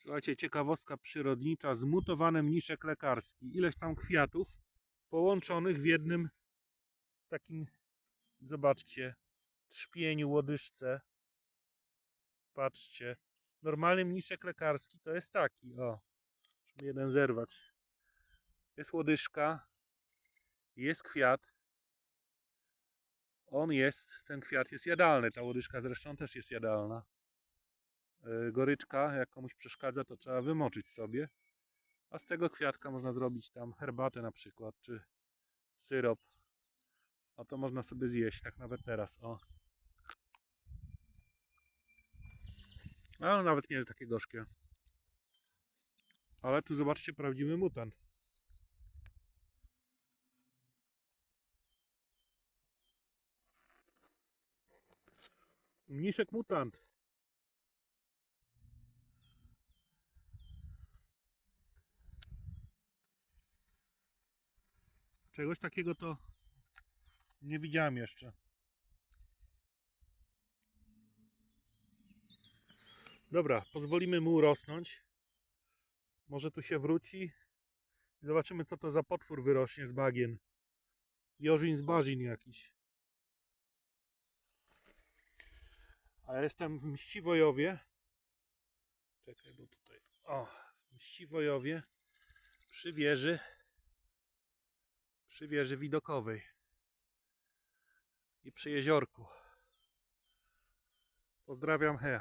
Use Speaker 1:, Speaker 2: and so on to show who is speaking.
Speaker 1: Słuchajcie, ciekawostka przyrodnicza, zmutowany mniszek lekarski. Ileś tam kwiatów połączonych w jednym takim, zobaczcie, trzpieniu, łodyżce. Patrzcie. Normalny mniszek lekarski to jest taki, o. Jeden zerwać. Jest łodyżka, jest kwiat. On jest, ten kwiat jest jadalny, ta łodyżka zresztą też jest jadalna. Yy, Goryczka, jak komuś przeszkadza, to trzeba wymoczyć sobie. A z tego kwiatka można zrobić tam herbatę na przykład, czy syrop. A to można sobie zjeść, tak nawet teraz, o. Nawet nie jest takie gorzkie. Ale tu zobaczcie prawdziwy mutant. Mniszek mutant. Czegoś takiego to nie widziałem jeszcze. Dobra, pozwolimy mu rosnąć. Może tu się wróci. Zobaczymy, co to za potwór wyrośnie z bagien. Jorzin z bażin jakiś. A ja jestem w Mściwojowie. Czekaj, bo tutaj. O, w Mściwojowie przy wieży. Przy wieży widokowej. I przy jeziorku. Pozdrawiam, hej.